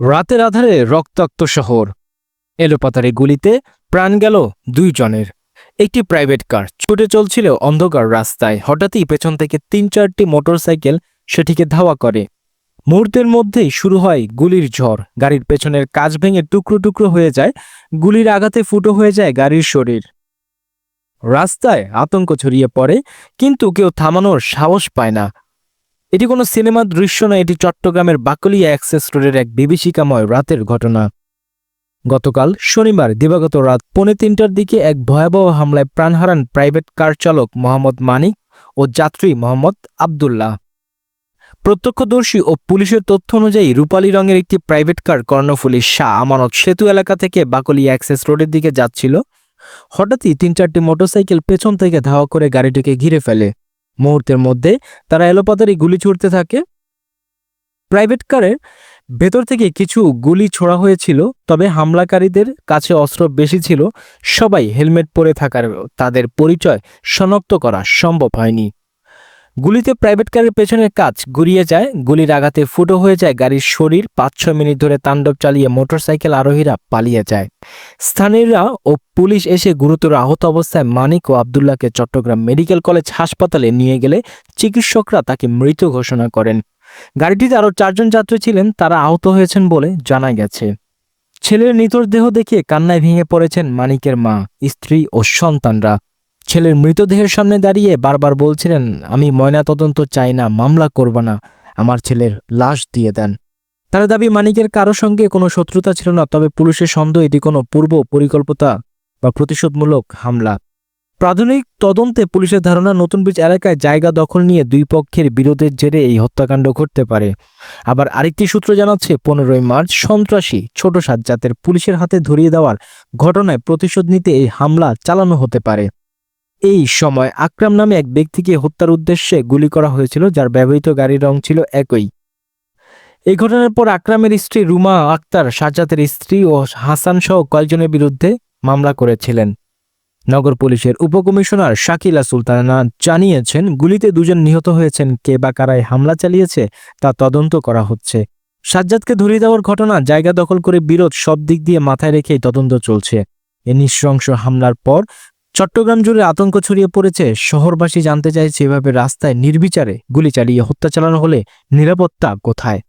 রাতের আধারে রক্তাক্ত শহর। এলোপাতারে গুলিতে প্রাণ গেল দুইজনের। একটি প্রাইভেট কার ছুটে চলছিল অন্ধকার রাস্তায়। হঠাৎই পেছন থেকে তিন চারটি মোটরসাইকেল সেটিকে ধাওয়া করে। মুহূর্তের মধ্যেই শুরু হয় গুলির ঝড়। গাড়ির পেছনের কাজ ভেঙে টুকরো টুকরো হয়ে যায়। গুলির আঘাতে ফুটো হয়ে যায় গাড়ির শরীর। রাস্তায় আতঙ্ক ছড়িয়ে পড়ে, কিন্তু কেউ থামানোর সাহস পায় না। এটি কোনো সিনেমার দৃশ্য নয়, এটি চট্টগ্রামের বাকলিয়া অ্যাক্সেস রোডের এক বিভীষিকাময় রাতের ঘটনা। গতকাল শনিবার, দিবাগত রাত পৌনে তিনটার দিকে এক ভয়াবহ হামলায় প্রাণ হারান প্রাইভেট কার চালক মোহাম্মদ মানিক ও যাত্রী মোহাম্মদ আবদুল্লাহ। প্রত্যক্ষদর্শী ও পুলিশের তথ্য অনুযায়ী রূপালী রঙের একটি প্রাইভেট কার কর্ণফুলী শাহ আমানত সেতু এলাকা থেকে বাকলিয়া অ্যাক্সেস রোডের দিকে যাচ্ছিল। হঠাৎই তিন চারটি মোটরসাইকেল পেছন থেকে ধাওয়া করে গাড়িটিকে ঘিরে ফেলে। মুহূর্তের মধ্যে তারা এলোপাতারি গুলি ছুড়তে থাকে। প্রাইভেট কারের ভেতর থেকে কিছু গুলি ছোড়া হয়েছিল, তবে হামলাকারীদের কাছে অস্ত্র বেশি ছিল। সবাই হেলমেট পরে থাকার তাদের পরিচয় শনাক্ত করা সম্ভব হয়নি। গুলিতে প্রাইভেট কারের পেছনের কাজ গুড়িয়ে যায়। গুলির আঘাতে ফুটো হয়ে যায় গাড়ির শরীর। পাঁচ ছয় মিনিট ধরে তাণ্ডব চালিয়ে মোটরসাইকেল আরোহীরা পালিয়ে যায়। স্থানীয়রা ও পুলিশ এসে গুরুতর আহত অবস্থায় মানিক ও আবদুল্লাহকে চট্টগ্রাম মেডিকেল কলেজ হাসপাতালে নিয়ে গেলে চিকিৎসকরা তাকে মৃত ঘোষণা করেন। গাড়িটিতে আরও চারজন যাত্রী ছিলেন, তারা আহত হয়েছেন বলে জানা গেছে। ছেলের নিতর দেহ দেখে কান্নায় ভেঙে পড়েছেন মানিকের মা, স্ত্রী ও সন্তানরা। ছেলের মৃতদেহের সামনে দাঁড়িয়ে বারবার বলছিলেন, আমি ময়নাতদন্ত চাই না, মামলা করব না, আমার ছেলের লাশ দিয়ে দেন। তার দাবি, মানিকের কারও সঙ্গে কোনো শত্রুতা ছিল না, তবে পুলিশের সন্দেহ এটি কোনো পূর্ব পরিকল্পিতা বা প্রতিশোধমূলক হামলা। প্রাথমিক তদন্তে পুলিশের ধারণা, নতুন ব্রিজ এলাকায় জায়গা দখল নিয়ে দুই পক্ষের বিরোধের জেরে এই হত্যাকাণ্ড ঘটতে পারে। আবার আরেকটি সূত্র জানাচ্ছে, পনেরোই মার্চ সন্ত্রাসী ছোট সাজ্জাতের পুলিশের হাতে ধরিয়ে দেওয়ার ঘটনায় প্রতিশোধ নিতে এই হামলা চালানো হতে পারে। এই সময় আকরাম নামে এক ব্যক্তিকে হত্যার উদ্দেশ্যে গুলি করা হয়েছিল, যার ব্যবহৃত গাড়ির রং ছিল একই। এই ঘটনার পর আকরামের স্ত্রী রুমা আক্তার সাজ্জাতের স্ত্রী ও হাসান সহ কয়েকজনের বিরুদ্ধে মামলা করেছিলেন। নগর পুলিশের উপকমিশনার শাকিলা সুলতানা জানিয়েছেন, গুলিতে দুজন নিহত হয়েছেন, কে বা কারায় হামলা চালিয়েছে তা তদন্ত করা হচ্ছে। সাজ্জাদকে ধরিয়ে দেওয়ার ঘটনা জায়গা দখল করে বিরোধ সব দিক দিয়ে মাথায় রেখেই তদন্ত চলছে। এ নৃশংস হামলার পর চট্টগ্রাম জুড়ে আতঙ্ক ছড়িয়ে পড়েছে। শহরবাসী জানতে চাইছে এভাবে রাস্তায় নির্বিচারে গুলি চালিয়ে হত্যা চালানো হলে নিরাপত্তা কোথায়?